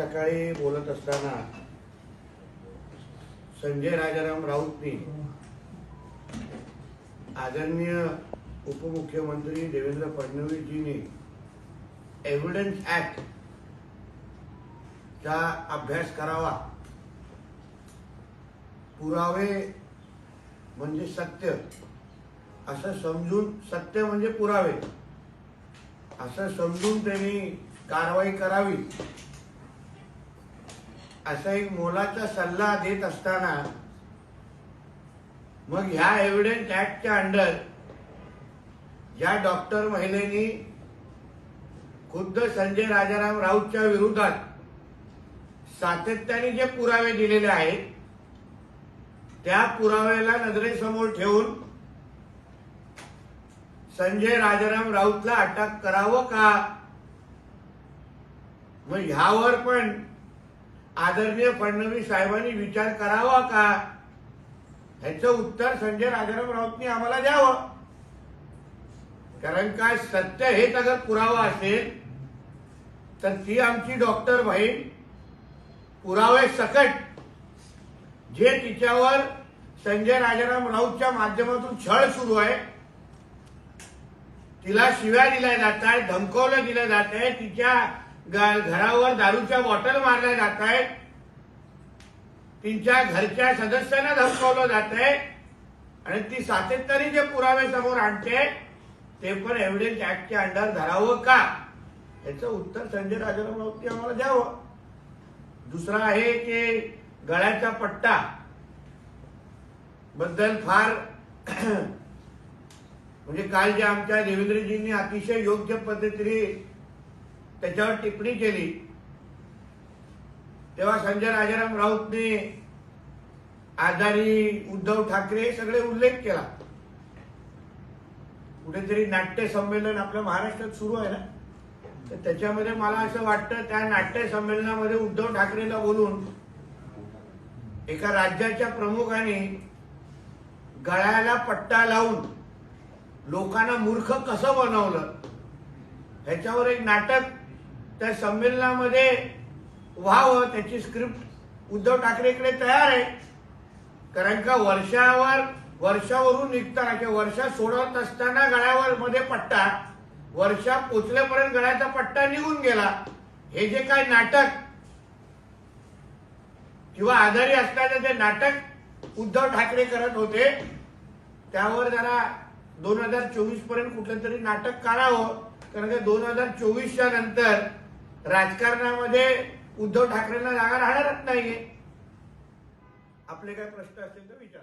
सकाळी बोलत असताना संजय राजाराम राऊतनी आदरणीय उपमुख्यमंत्री देवेंद्र फडणवीसजींनी एव्हिडन्स ऍक्ट चा अभ्यास करावा. पुरावे म्हणजे सत्य. असं समजून सत्य म्हणजे पुरावे. असं समजून त्यांनी कारवाई करावी. असा एक मोलाचा सल्ला देत असताना मग ह्या एव्हिडन्स ऍक्टच्या अंडर ज्या डॉक्टर महिलेनी खुद्द संजय राजाराम राऊतच्या विरोधात सातत्याने जे पुरावे दिलेले आहेत त्या पुराव्याला नजरेसमोर ठेवून संजय राजाराम राऊतला अटक करावं का? मग ह्यावर पण आदरणीय फडणवीस साहेबांनी विचार करावा का? ह्याचं उत्तर संजय राजाराम राऊतनी आम्हाला द्यावं. कारण काय सत्य हेच अगर पुरावा असेल तर ती आमची डॉक्टर बहीण पुरावे सकट जे तिच्यावर संजय राजाराम राऊतच्या माध्यमातून छळ सुरू आहे तिला शिव्या दिल्या जात आहेत धमकवलं दिलं जात आहे तिच्या घरावर दारूच्या बॉटल मारल्या जात आहेत. तिच्या घरच्या सदस्यांना धमकावलं जात आहे. आणि ती सातत्याने जे पुरावे समोर आणते ते पण एव्हिडन्स ऍक्टच्या अंडर धरावं का? याचं उत्तर संजय राजाराम आम्हाला द्यावं. दुसरा आहे की गळ्याचा पट्टा बद्दल फार म्हणजे काल जे आमच्या देवेंद्रजींनी अतिशय योग्य पद्धतीने त्याच्यावर टिप्पणी केली. तेव्हा संजय राजाराम राऊतने आजारी उद्धव ठाकरे हे सगळे उल्लेख केला. कुठेतरी नाट्य संमेलन आपल्या महाराष्ट्रात सुरू आहे ना? तर त्याच्यामध्ये मला असं वाटतं त्या नाट्य संमेलनामध्ये उद्धव ठाकरेला बोलून एका राज्याच्या प्रमुखाने गळ्याला पट्टा लावून लोकांना मूर्ख कसं बनवलं? ह्याच्यावर एक नाटक त्या संमेलनामध्ये व्हावं त्याची स्क्रिप्ट उद्धव ठाकरेकडे तयार आहे. कारण का वर्षावर वर्षावरून निघताना किंवा वर्षा सोडवत असताना गळ्यावर मध्ये पट्टा वर्षा पोचल्यापर्यंत गळ्याचा पट्टा निघून गेला. हे जे काय नाटक किंवा आजारी असताना जे नाटक उद्धव ठाकरे करत होते त्यावर जरा दोन हजार चोवीसपर्यंत कुठलं तरी नाटक काढावं. कारण का दोन हजार चोवीसच्या नंतर राजकारणामध्ये उद्धव ठाकरेंना जागा राहणारच नाहीये. आपले काय प्रश्न असतील तर विचार.